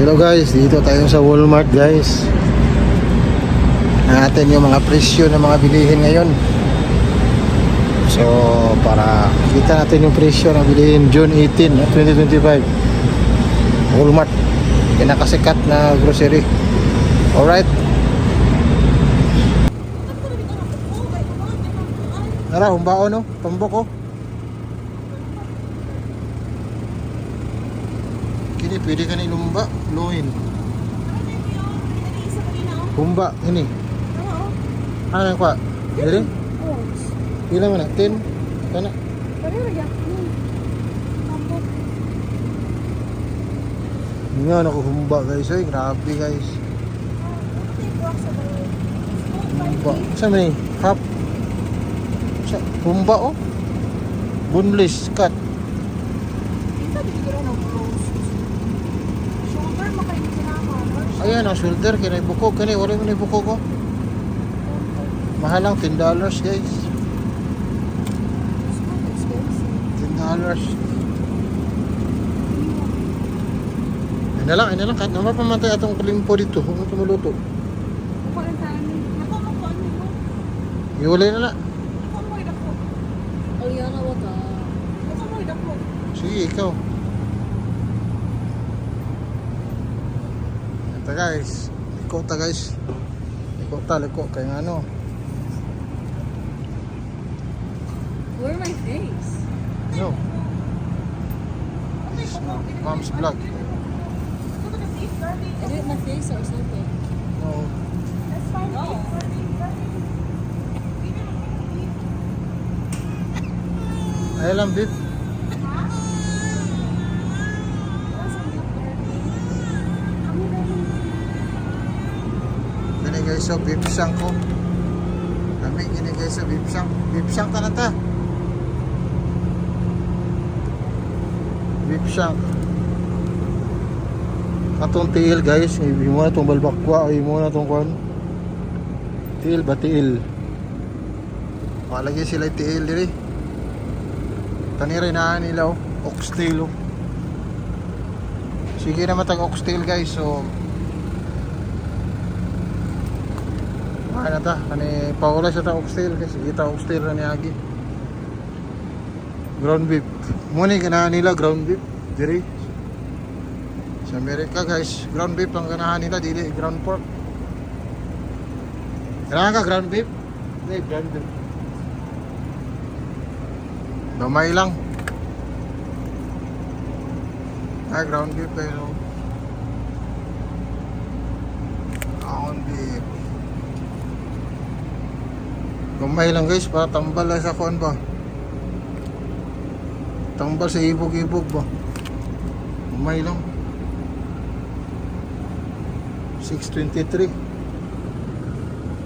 Hello guys, dito tayo sa Walmart guys. Natin yung mga presyo ng mga bilihin ngayon. So, para kita natin yung presyo ng bilihin June 18, no, 2025. Walmart, pinakasikat na grocery. Alright. Tara, humbao no? Pambok oh. Kini pwede ka na ilumba, luhin. Humba, ini. Ano nang kwa? Dili? Pila man na? 10? Kana? Nga ako humba guys, ay grabe guys. Humba. Sa man ni? Half? Sa humba oh? Boneless cut. Ayan ang shoulder, kinay bukog, kinay wala mo na ko. Mahal lang, 10 dollars guys. 10 dollars. Yan na lang, yan na lang. Kahit naman pamatay atong kalimpo dito. Huwag mo tumuluto. Iwalay na lang. Sige, ikaw. Ito guys. Liko ta guys. Liko ta, liko. Kaya nga ano. Where my face? No. This uh, mom's vlog. I did my face or something. No. Ay lang, babe. So bipsang ko. Kami gini guys, so bipsang. Bipsang ka na ta. Bipsang. Atong tiil guys, ibi mo na itong balbakwa, ibi mo na itong kwan. Tiil ba tiil? Malagay sila tiil diri. Tanirin na nila oh, oxtail oh. Sige na matag oxtail guys, so Kaya na ta, kani paula sa ta oxtail kasi kita oxtail na ni Agi. Ground beef. Muni ganahan nila ground beef diri. Sa Amerika guys, ground beef ang ganahan nila dili ground pork. Ganahan ka ground beef? Hindi, ground beef. Gamay lang. Ah, ground beef pero ground beef. Gamay lang guys, para tambal lang sa kuan ba. Tambal sa ibog-ibog ba. Gamay lang. 623.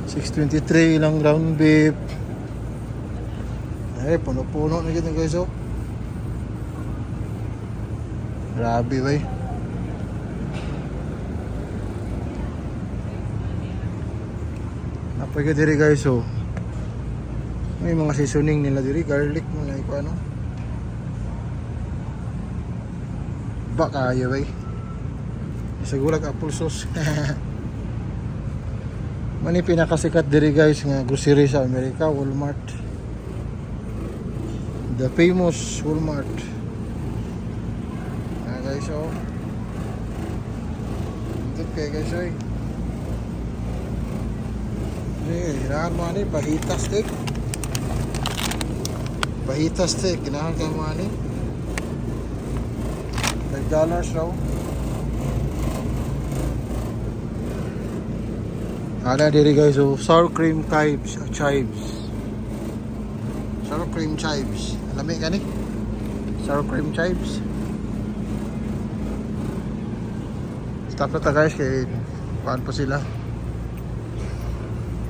623 ilang ground beef. Ay, puno-puno na ganyan guys oh. Grabe bay. Napay ka diri guys oh. May mga seasoning nila diri, garlic mo like ano. Ba kaya bay. Sa gulag apple sauce. Mani pinakasikat diri guys nga grocery sa Amerika, Walmart. The famous Walmart. Ah guys oh. Ito kaya guys oy. Eh, hinahan mo ani, pahita steak. Pahita steak, ginahan ka mo ani. Five dollars raw. Ada diri guys, so sour cream chives, chives. Sour cream chives. Alam ka ni? Sour cream chives. Stop na ta guys kay paan pa sila.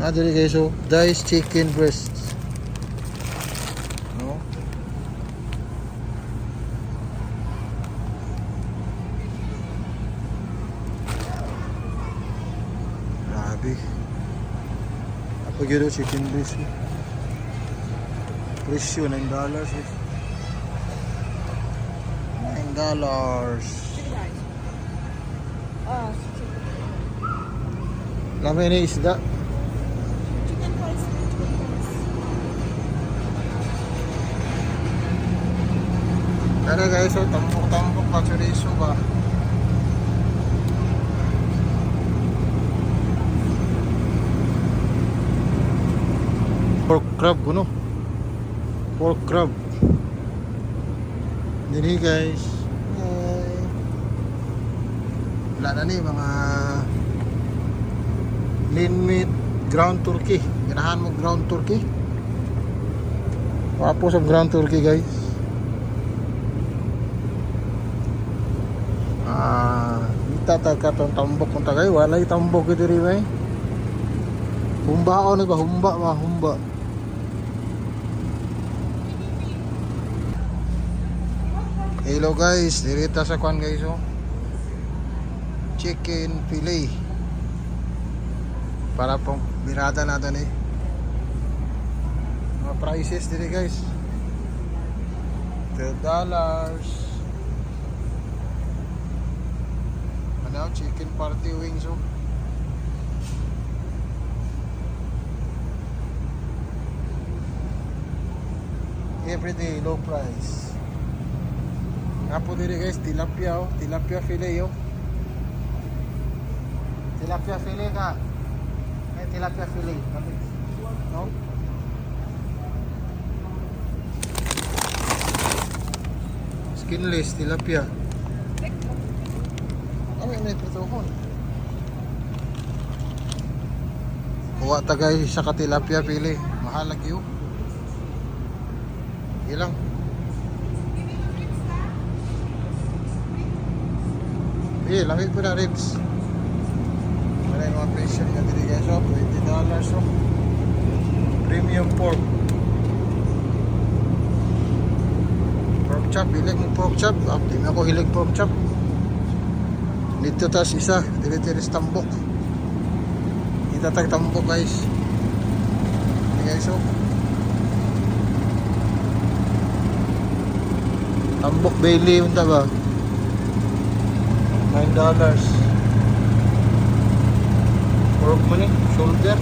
Ah, diri guys, so diced chicken breasts. No? Grabe. Apa breast ni? Presyo $9 dollars eh. $9 dollars. Ah, Lamay ni isda. Ano guys, so tambok-tambok pa chorizo ba? Pork crab kuno. Pork crab. Dini guys. Hey. Wala na ni mga lean meat ground turkey. Ganahan mo ground turkey. Wapo sa ground turkey guys. Ah, kita ta katong tambok kung tagay walay tambok ito rin eh. Humba o ba humba ba humba. Hello guys, dirita sa kwan guys oh. Chicken fillet. Para pong birada natin eh. Mga prices dito guys. 12 dollars. Ano, chicken party wings oh. Everyday low price. Nga po dito guys, tilapia oh, tilapia fillet oh. Tilapia fillet ka. Eh, tilapia fillet. No? Skinless tilapia. Ano yung may prituhon? Kuha tagay sa katilapia pili. Mahal lagi yun. Ilang? Eh, lamig po na ribs. Ano yung mga presyo niya dito guys? Oh, $20 dollars oh. Premium pork. Pork chop, hilig mo pork chop. Ah, di na ako hilig pork chop. Dito tas isa, dili-tiris tambok. Itatag tambok guys. Hindi guys oh. Tambok Bailey unta ba? 9 dollars. Pork mo ni, shoulder.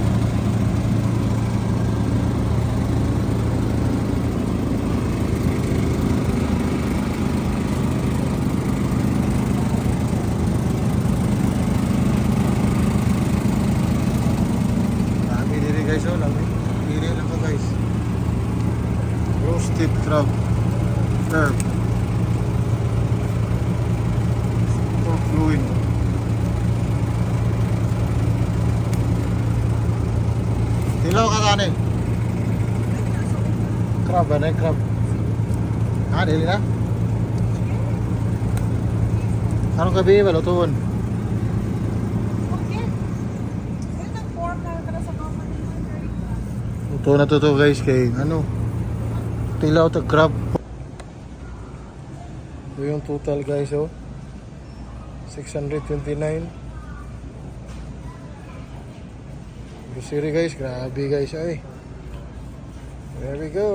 Guys oh, dami. Diri lang to guys. Roasted crab. Herb. Loin. Dilaw ka kani? Crab ba na crab? Ah, dili na? Anong gabi ba lutuon? Ito na to to guys kay ano Tilaw to crab Ito yung total guys oh 629 Grocery guys, grabe guys ay. There we go.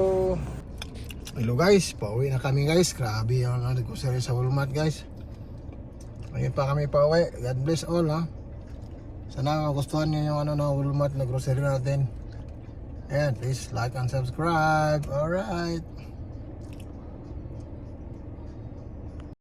Hello guys, pauwi na kami guys. Grabe yung ano, grocery sa Walmart guys. Ngayon pa kami pauwi. God bless all ha. Sana magustuhan nyo yung ano na Walmart na grocery natin. And please like and subscribe. Alright.